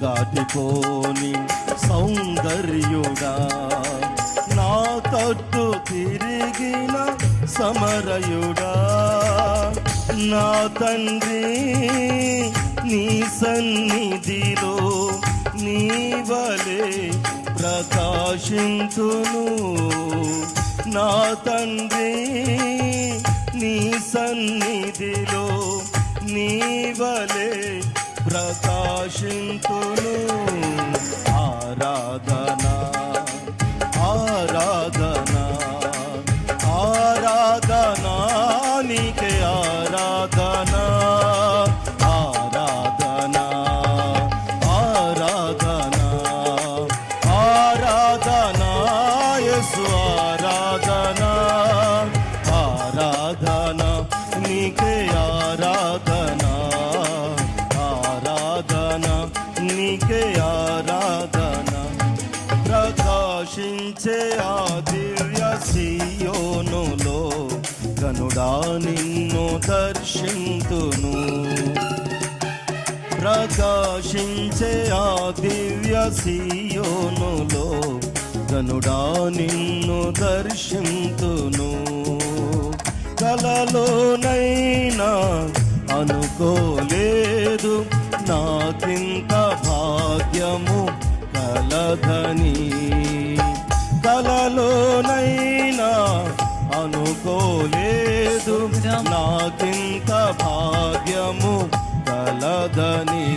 దాటిపోని సౌందర్యుడా నా తట్టు తిరిగిన సమరయుడా నా తండ్రి నీ సన్నిధిలో నీ వలే ప్రకాశింతును నా తండ్రి నీ సన్నిధిలో నీ వలే ప్రకాశింతును ఆరాధన ఆరాధన ఆరాధన నీకే ఆరాధన ఆరాధన ఆరాధన ఆరాధన యస్వా ప్రకాశించే ఆ దివ్య సీయోనులో కనుడా నిన్ను దర్శింతును. ప్రకాశించే ఆ దివ్య సీయోనులో కనుడా నిన్ను దర్శింతును. కలలోనైనా అనుకోలేదు నాకింత భాగ్యము కలలోనైనా అనుకోలేదు. నాకింత భాగ్యము కలదని.